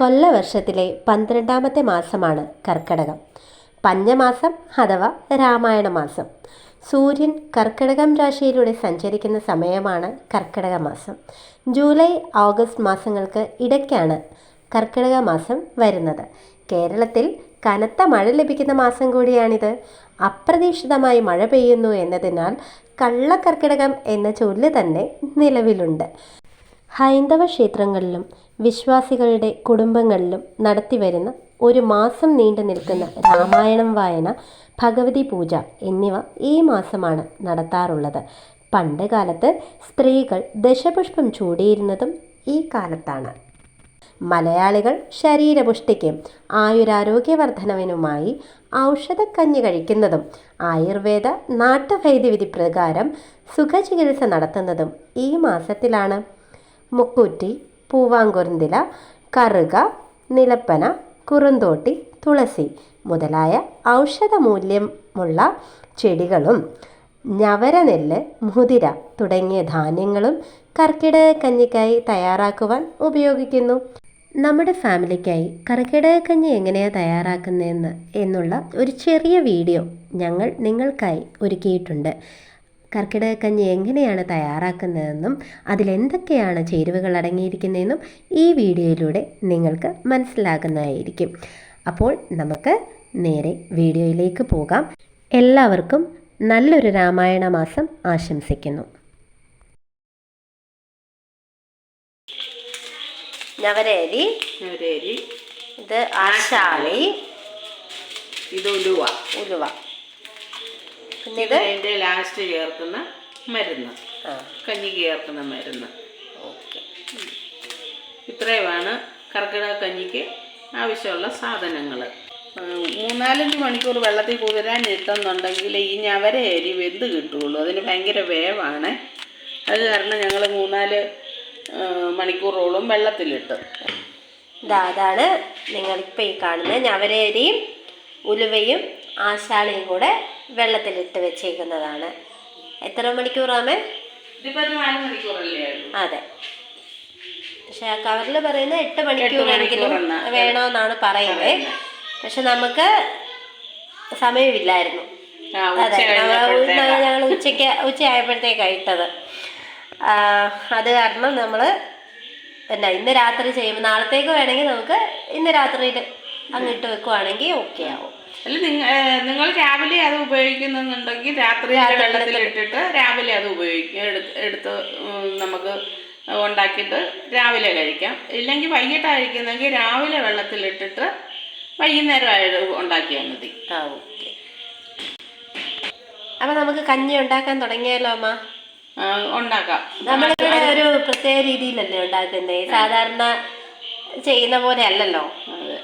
കൊല്ലവർഷത്തിലെ പന്ത്രണ്ടാമത്തെ മാസമാണ് കർക്കടകം. പഞ്ഞമാസം അഥവാ രാമായണ മാസം സൂര്യൻ കർക്കടകം രാശിയിലൂടെ സഞ്ചരിക്കുന്ന സമയമാണ് കർക്കടക മാസം ജൂലൈ ഓഗസ്റ്റ് മാസങ്ങൾക്ക് ഇടയ്ക്കാണ് കർക്കിടക മാസം വരുന്നത്. കേരളത്തിൽ കനത്ത മഴ ലഭിക്കുന്ന മാസം കൂടിയാണിത്. അപ്രതീക്ഷിതമായി മഴ പെയ്യുന്നു എന്നതിനാൽ കള്ളക്കർക്കിടകം എന്ന ചൊല്ല് തന്നെ നിലവിലുണ്ട്. ഹൈന്ദവ ക്ഷേത്രങ്ങളിലും വിശ്വാസികളുടെ കുടുംബങ്ങളിലും നടത്തിവരുന്ന ഒരു മാസം നീണ്ടു നിൽക്കുന്ന രാമായണം വായന ഭഗവതി പൂജ എന്നിവ ഈ മാസമാണ് നടത്താറുള്ളത്. പണ്ട് കാലത്ത് സ്ത്രീകൾ ദശപുഷ്പം ചൂടിയിരുന്നതും ഈ കാലത്താണ്. മലയാളികൾ ശരീരപുഷ്ടിക്കും ആയുരാരോഗ്യവർദ്ധനവിനുമായി ഔഷധക്കഞ്ഞി കഴിക്കുന്നതും ആയുർവേദ നാട്ടുവൈദ്യവിധി പ്രകാരം സുഖചികിത്സ നടത്തുന്നതും ഈ മാസത്തിലാണ്. മുക്കൂറ്റി പൂവാങ്കുറുന്തില കറുക നിലപ്പന കുറുന്തോട്ടി തുളസി മുതലായ ഔഷധമൂല്യമുള്ള ചെടികളും ഞവരനെല്ല് മുതിര തുടങ്ങിയ ധാന്യങ്ങളും കർക്കിടക കഞ്ഞിക്കായി തയ്യാറാക്കുവാൻ ഉപയോഗിക്കുന്നു. നമ്മുടെ ഫാമിലിക്കായി കർക്കിടക കഞ്ഞി എങ്ങനെയാണ് തയ്യാറാക്കുന്നതെന്ന് എന്നുള്ള ഒരു ചെറിയ വീഡിയോ ഞങ്ങൾ നിങ്ങൾക്കായി ഒരുക്കിയിട്ടുണ്ട്. കർക്കിടക കഞ്ഞി എങ്ങനെയാണ് തയ്യാറാക്കുന്നതെന്നും അതിലെന്തൊക്കെയാണ് ചേരുവകൾ അടങ്ങിയിരിക്കുന്നതെന്നും ഈ വീഡിയോയിലൂടെ നിങ്ങൾക്ക് മനസ്സിലാകുന്നതായിരിക്കും. അപ്പോൾ നമുക്ക് നേരെ വീഡിയോയിലേക്ക് പോകാം. എല്ലാവർക്കും നല്ലൊരു രാമായണ മാസം ആശംസിക്കുന്നു. നവരേരി ഇത് ആശാളി. ഇത് ഉലുവ ഉലുവ. പിന്നെ ഇത് അതിന്റെ ലാസ്റ്റ് ചേർക്കുന്ന മരുന്ന്. കഞ്ഞി കഞ്ഞിക്ക് ചേർക്കുന്ന മരുന്ന്. ഓക്കെ. ഇത്രയുമാണ് കർക്കിടക കഞ്ഞിക്ക് ആവശ്യമുള്ള സാധനങ്ങൾ മൂന്നാലഞ്ച് മണിക്കൂർ വെള്ളത്തിൽ കുതിരാൻ ഇട്ടെന്നുണ്ടെങ്കിൽ ഈ ഞവര അരി വെന്ത് കിട്ടുകയുള്ളൂ. അതിന് ഭയങ്കര വേവാണ്. അത് കാരണം ഞങ്ങൾ മൂന്നാൽ മണിക്കൂറോളം വെള്ളത്തിലിട്ട്. ഇതാ അതാണ് നിങ്ങളിപ്പോൾ ഈ കാണുന്നത്. ഞവരേരിയും ഉലുവയും ആശാളിയും കൂടെ വെള്ളത്തിലിട്ട് വെച്ചേക്കുന്നതാണ്. എത്ര മണിക്കൂറാമേ അതെ. പക്ഷെ ആ കവറിൽ പറയുന്ന എട്ട് മണിക്കൂറെങ്കിലും. വേണമെന്നാണ് പറയുന്നത്. പക്ഷെ നമുക്ക് സമയമില്ലായിരുന്നു. അതെ ഞങ്ങൾ ഉച്ചയ്ക്ക് ഉച്ചയായപ്പോഴത്തേക്കാണ് ഇട്ടത് അത് കാരണം നമ്മൾ പിന്നെ ഇന്ന് രാത്രി ചെയ്യുമ്പോൾ നാളത്തേക്ക് വേണമെങ്കിൽ നമുക്ക് ഇന്ന് രാത്രിയിൽ അങ്ങിട്ട് വെക്കുവാണെങ്കിൽ ഓക്കെ ആവും. അല്ല നിങ്ങ നിങ്ങൾ രാവിലെ അത് ഉപയോഗിക്കുന്നുണ്ടെങ്കിൽ രാത്രി വെള്ളത്തിൽ ഇട്ടിട്ട് രാവിലെ അത് ഉപയോഗിക്കുക എടുത്ത് നമുക്ക് ഉണ്ടാക്കിയിട്ട് രാവിലെ കഴിക്കാം. ഇല്ലെങ്കിൽ വൈകിട്ട് കഴിക്കുന്നെങ്കിൽ രാവിലെ വെള്ളത്തിലിട്ടിട്ട് വൈകുന്നേരം ആയിട്ട് ഉണ്ടാക്കിയാൽ മതി. ആ ഓക്കെ. അപ്പം നമുക്ക് കഞ്ഞി ഉണ്ടാക്കാൻ തുടങ്ങിയാലോ അമ്മ? ഉണ്ടാക്കാം. നമ്മളിവിടെ ഒരു പ്രത്യേക രീതിയിലല്ലേ ഉണ്ടാക്കുന്നത് സാധാരണ ചെയ്യുന്ന പോലെ അല്ലല്ലോ? അതെ.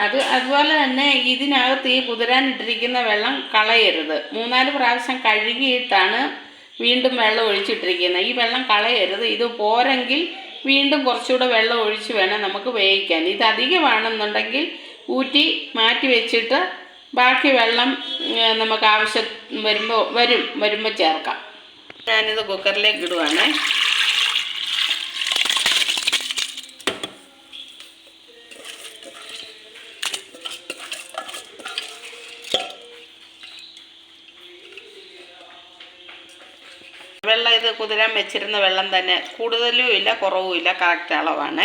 അത് അതുപോലെ തന്നെ ഇതിനകത്ത് ഈ കുതിരാനിട്ടിരിക്കുന്ന വെള്ളം കളയരുത്. മൂന്നാൽ പ്രാവശ്യം കഴുകിയിട്ടാണ് വീണ്ടും വെള്ളം ഒഴിച്ചിട്ടിരിക്കുന്നത്. ഈ വെള്ളം കളയരുത്. ഇത് പോരെങ്കിൽ വീണ്ടും കുറച്ചുകൂടെ വെള്ളം ഒഴിച്ച് വേണം നമുക്ക് വേവിക്കാൻ ഇത് അധികമാണെന്നുണ്ടെങ്കിൽ ഊറ്റി മാറ്റി വെച്ചിട്ട് ബാക്കി വെള്ളം നമുക്ക് ആവശ്യം വരുമ്പോൾ വരും വരുമ്പോൾ ചേർക്കാം. ഞാനിത് കുക്കറിലേക്ക് ഇടുവാണേ. വെള്ളം ഇത് കുതിരാൻ വെച്ചിരുന്ന വെള്ളം തന്നെ കൂടുതലും ഇല്ല കുറവും ഇല്ല കറക്റ്റ് അളവാണ്.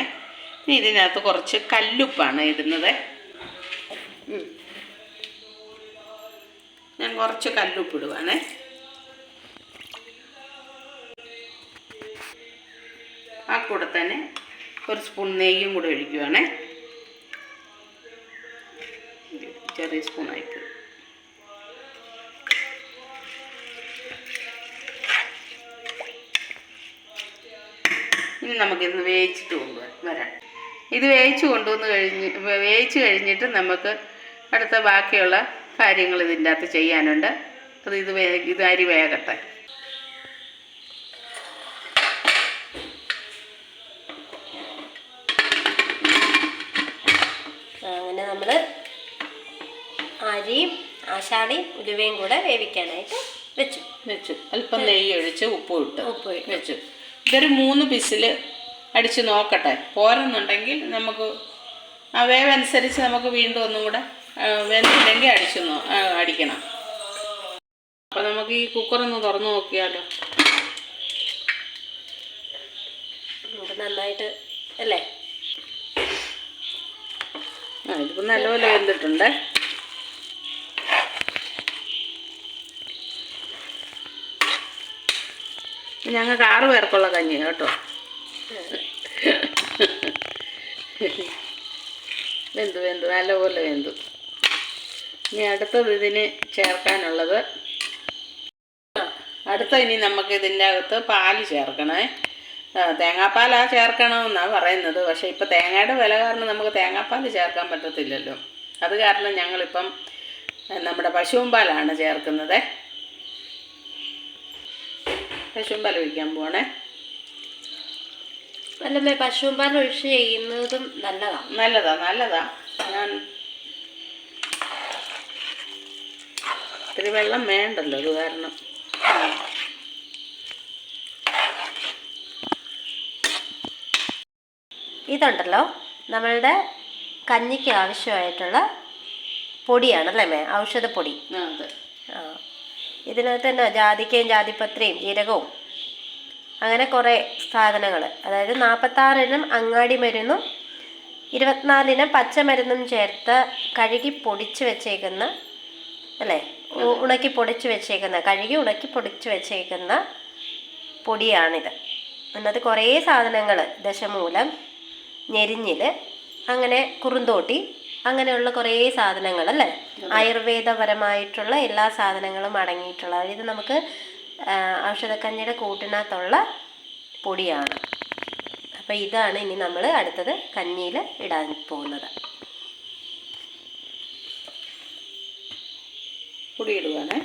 ഇനി ഇതിനകത്ത് കുറച്ച് കല്ലുപ്പാണ് ഇടുന്നത്. ഞാൻ കുറച്ച് കല്ലുപ്പ് ഇടുവാണ്. ആ കൂടെ തന്നെ ഒരു സ്പൂൺ നെയ്യും കൂടെ ഒഴിക്കുവാണേ. ചെറിയ സ്പൂണായിട്ട്. ഇനി നമുക്കിത് വേവിച്ചിട്ട് കൊണ്ടുവരാം. വരാം. ഇത് വേവിച്ച് കൊണ്ടുവന്ന് കഴിഞ്ഞ് വേവിച്ച് കഴിഞ്ഞിട്ട് നമുക്ക് അടുത്ത ബാക്കിയുള്ള കാര്യങ്ങൾ ഇതിന്റെ അകത്ത് ചെയ്യാനുണ്ട്. അത് ഇത് വേ ഇത് അരി വേകട്ടെ. അങ്ങനെ നമ്മൾ അരിയും ആശാളിയും ഉലുവയും കൂടെ വേവിക്കാനായിട്ട് വെച്ചു. വെച്ചു. അല്പം നെയ്യ് ഒഴിച്ച് ഉപ്പ് ഇട്ട് ഉപ്പ് വെച്ചു. ഇതൊരു മൂന്ന് പിസിൽ അടിച്ച് നോക്കട്ടെ. പോരെന്നുണ്ടെങ്കിൽ നമുക്ക് ആ വേവ് അനുസരിച്ച് നമുക്ക് വീണ്ടും ഒന്നും കൂടെ വെന്തില്ലെങ്കിൽ അടിച്ച് അടിക്കണം. അപ്പോൾ നമുക്ക് ഈ കുക്കറൊന്ന് തുറന്നു നോക്കിയാലോ. നന്നായിട്ട് അല്ലേ? ആ ഇതിപ്പോൾ നല്ലപോലെ വെന്തിട്ടുണ്ട്. ഞങ്ങൾക്ക് ആറ് പേർക്കുള്ള കഞ്ഞി കേട്ടോ. വെന്തു വെന്തു നല്ലപോലെ വെന്തു. ഇനി അടുത്തത് ഇതിന് ചേർക്കാനുള്ളത്. അടുത്ത ഇനി നമുക്ക് ഇതിന്റെ അകത്ത് പാൽ ചേർക്കണേ. തേങ്ങാപ്പാലാ ചേർക്കണമെന്നാണ് പറയുന്നത്. പക്ഷേ ഇപ്പോൾ തേങ്ങയുടെ വില കാരണം നമുക്ക് തേങ്ങാപ്പാൽ ചേർക്കാൻ പറ്റത്തില്ലല്ലോ. അത് കാരണം ഞങ്ങളിപ്പം നമ്മുടെ പശുവും പാലാണ് ചേർക്കുന്നത്. പശുവും പാൽ ഒഴിക്കാൻ പോണേ. അല്ലമ്മേ പശുവും പാൽ ഒഴിച്ച് ചെയ്യുന്നതും നല്ലതാ. നല്ലതാ നല്ലതാ. ഞാൻ ഇത്തിരി വെള്ളം വേണ്ടല്ലോ അത് കാരണം. ഇതുണ്ടല്ലോ നമ്മളുടെ കഞ്ഞിക്ക് ആവശ്യമായിട്ടുള്ള പൊടിയാണല്ലേ മേ? ഔഷധപ്പൊടി ആ. ഇതിനകത്ത് തന്നെ ജാതിക്കയും ജാതിപത്രിയും ജീരകവും. അങ്ങനെ കുറേ സാധനങ്ങൾ. അതായത് നാൽപ്പത്താറിനും അങ്ങാടി മരുന്നും ഇരുപത്തിനാലിനും പച്ചമരുന്നും ചേർത്ത് കഴുകി പൊടിച്ച് വെച്ചേക്കുന്ന അല്ലേ? ഉണക്കി പൊടിച്ച് വെച്ചേക്കുന്ന കഴുകി ഉണക്കി പൊടിച്ച് വെച്ചേക്കുന്ന പൊടിയാണിത്. അതിനകത്ത് കുറേ സാധനങ്ങൾ. ദശമൂലം ഞെരിഞ്ഞിൽ അങ്ങനെ കുറുന്തോട്ടി അങ്ങനെയുള്ള കുറേ സാധനങ്ങൾ അല്ലേ? ആയുർവേദപരമായിട്ടുള്ള എല്ലാ സാധനങ്ങളും അടങ്ങിയിട്ടുള്ള അതായത് നമുക്ക് ഔഷധക്കഞ്ഞിയുടെ കൂട്ടിനകത്തുള്ള പൊടിയാണ്. അപ്പോൾ ഇതാണ് ഇനി നമ്മൾ അടുത്തത് കഞ്ഞിയിൽ ഇടാൻ പോകുന്നത്. പൊടി ഇടുവാണേ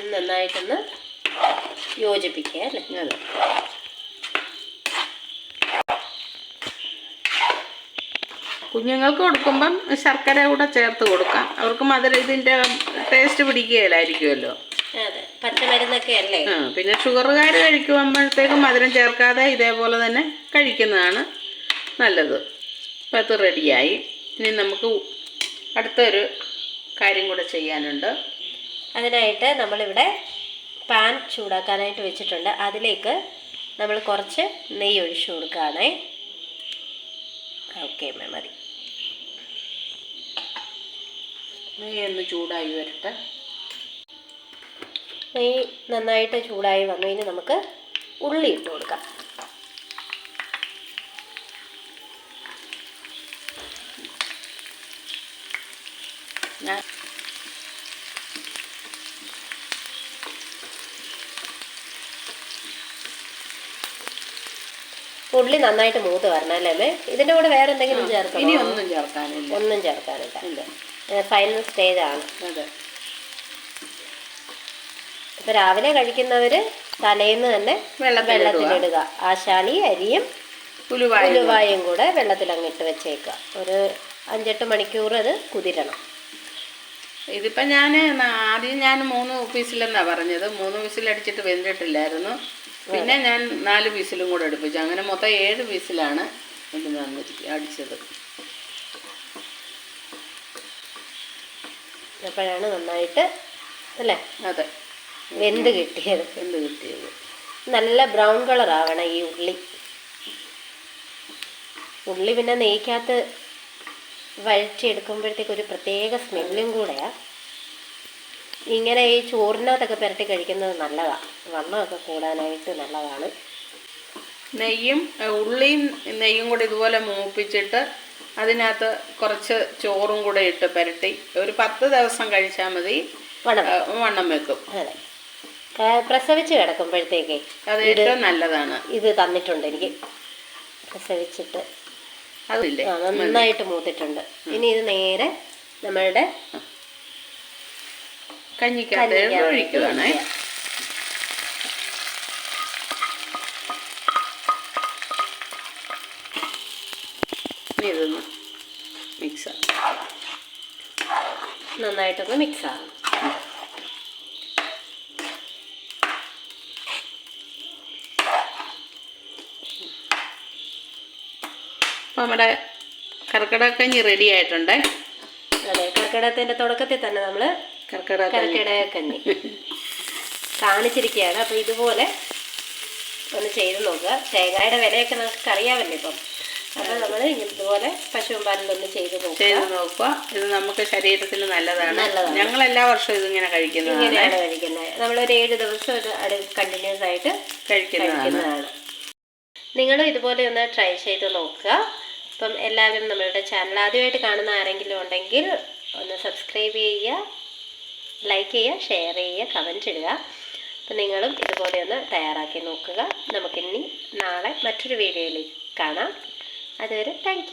ഇത് നന്നായിട്ടൊന്ന് യോജിപ്പിക്കുക അല്ലേ? അത്. കുഞ്ഞുങ്ങൾക്ക് കൊടുക്കുമ്പം ശർക്കര കൂടെ ചേർത്ത് കൊടുക്കാം. അവർക്ക് മധുര ഇതിന്റെ ടേസ്റ്റ് പിടിക്കുകയില്ലായിരിക്കുമല്ലോ. അതെ. പച്ചമരുന്നൊക്കെ അല്ലേ? പിന്നെ ഷുഗറുകാർ കഴിക്കുമ്പോഴത്തേക്കും മധുരം ചേർക്കാതെ ഇതേപോലെ തന്നെ കഴിക്കുന്നതാണ് നല്ലത്. അപ്പം അത് റെഡിയായി ഇനി നമുക്ക് അടുത്തൊരു കാര്യം കൂടെ ചെയ്യാനുണ്ട്. അതിനായിട്ട് നമ്മളിവിടെ പാൻ ചൂടാക്കാനായിട്ട് വെച്ചിട്ടുണ്ട്. അതിലേക്ക് നമ്മൾ കുറച്ച് നെയ്യ് ഒഴിച്ചു കൊടുക്കുകയാണേ. ഓക്കെ മേ മതി. നെയ്യ് ഒന്ന് ചൂടായി വരട്ടെ. നെയ്യ് നന്നായിട്ട് ചൂടായി വന്നു. കഴിഞ്ഞാൽ നമുക്ക് ഉള്ളി ഇട്ട് കൊടുക്കാം. ഞാൻ ഉള്ളി നന്നായിട്ട് മൂത്ത് വരണം അല്ലേ ഇതിന്റെ കൂടെ വേറെ എന്തെങ്കിലും ഇനി ഒന്നും ചേർക്കാനില്ല. ഒന്നും ചേർക്കാനില്ല. ഫൈനൽ സ്റ്റേജ് അതെ. ഇപ്പം രാവിലെ കഴിക്കുന്നവര് തലേന്ന് തന്നെ വെള്ളത്തിലിടുക. ആശാളി അരിയും പുലുവായും ഉലുവായും കൂടെ വെള്ളത്തിൽ അങ്ങിട്ട് വെച്ചേക്കുക. ഒരു അഞ്ചെട്ട് മണിക്കൂർ അത് കുതിരണം. ഇതിപ്പോൾ ഞാൻ ആദ്യം ഞാൻ മൂന്ന് വിസിലെന്നാണ് പറഞ്ഞത്. മൂന്ന് വിസിലടിച്ചിട്ട് വെന്തിട്ടില്ലായിരുന്നു. പിന്നെ ഞാൻ നാല് പീസിലും കൂടെ അടുപ്പിച്ചു. അങ്ങനെ മൊത്തം ഏഴ് പീസിലാണ് ഇത് വന്നിരിക്കുക അടിച്ചത്. അപ്പോഴാണ് നന്നായിട്ട് അല്ലേ? അതെ. വെന്ത് കിട്ടിയത്. വെന്ത് കിട്ടിയത്. നല്ല ബ്രൗൺ കളർ ആവണം ഈ ഉള്ളി. ഉള്ളി പിന്നെ നെയ്ക്കകത്ത് വഴറ്റിയെടുക്കുമ്പോഴത്തേക്ക് ഒരു പ്രത്യേക സ്മെല്ലും കൂടെയാ. ഇങ്ങനെ ഈ ചോറിനകത്തൊക്കെ പുരട്ടി കഴിക്കുന്നത് നല്ലതാണ് വണ്ണമൊക്കെ കൂടാനായിട്ട് നല്ലതാണ്. നെയ്യും ഉള്ളിയും നെയ്യും കൂടി ഇതുപോലെ മൂപ്പിച്ചിട്ട് അതിനകത്ത് കുറച്ച് ചോറും കൂടെ ഇട്ട് പുരട്ടി. ഒരു പത്ത് ദിവസം കഴിച്ചാൽ മതി. വണ്ണം വണ്ണം വെക്കും. അതെ. പ്രസവിച്ച് കിടക്കുമ്പോഴത്തേക്കേ അത് ഏറ്റവും നല്ലതാണ്. ഇത് തന്നിട്ടുണ്ട് എനിക്ക്. പ്രസവിച്ചിട്ട്. അതില്ലേ? നന്നായിട്ട് മൂത്തിട്ടുണ്ട്. ഇനി ഇത് നേരെ നമ്മളുടെ കഞ്ഞിക്കകത്ത് കഞ്ഞിക്കകത്ത് ഒഴിക്കുവാണേ. ഒഴിക്കുക. നന്നായിട്ടൊന്ന് മിക്സ് ആകും അപ്പോൾ നമ്മുടെ കർക്കിടക്കഞ്ഞി റെഡി ആയിട്ടുണ്ട്. അതെ കർക്കിടകത്തിന്റെ തുടക്കത്തിൽ തന്നെ നമ്മൾ കർക്കിടകക്കഞ്ഞി കാണിച്ചിരിക്കുകയാണ്. അപ്പോൾ ഇതുപോലെ ഒന്ന് ചെയ്ത് നോക്കുക. തേങ്ങയുടെ വിലയൊക്കെ നമുക്ക് അറിയാമല്ലോ ഇപ്പം. അപ്പോൾ നമ്മൾ ഇതുപോലെ പശുവും പാലിലൊന്ന് ചെയ്ത് നോക്കുക. ചെയ്ത് നോക്കുക. ഇത് നമുക്ക് ശരീരത്തിന് നല്ലതാണ്. ഞങ്ങൾ എല്ലാ വർഷവും ഇതിങ്ങനെ കഴിക്കുന്നത് ഇങ്ങനെയാണ് കഴിക്കുന്നത്. നമ്മളൊരു ഏഴ് ദിവസം ഒരു അടു കണ്ടിന്യൂസ് ആയിട്ട് കഴിക്കുന്നതാണ്. നിങ്ങളും ഇതുപോലെ ഒന്ന് ട്രൈ ചെയ്ത് നോക്കുക. അപ്പം എല്ലാവരും നമ്മളുടെ ചാനൽ ആദ്യമായിട്ട് കാണുന്ന ആരെങ്കിലും ഉണ്ടെങ്കിൽ ഒന്ന് സബ്സ്ക്രൈബ് ചെയ്യുക. ലൈക്ക് ചെയ്യുക ഷെയർ ചെയ്യുക കമന്റ് ഇടുക. അപ്പം നിങ്ങളും ഇതുപോലെ ഒന്ന് തയ്യാറാക്കി നോക്കുക. നമുക്കിനി നാളെ മറ്റൊരു വീഡിയോയിലേക്ക് കാണാം. അതുവരെ താങ്ക്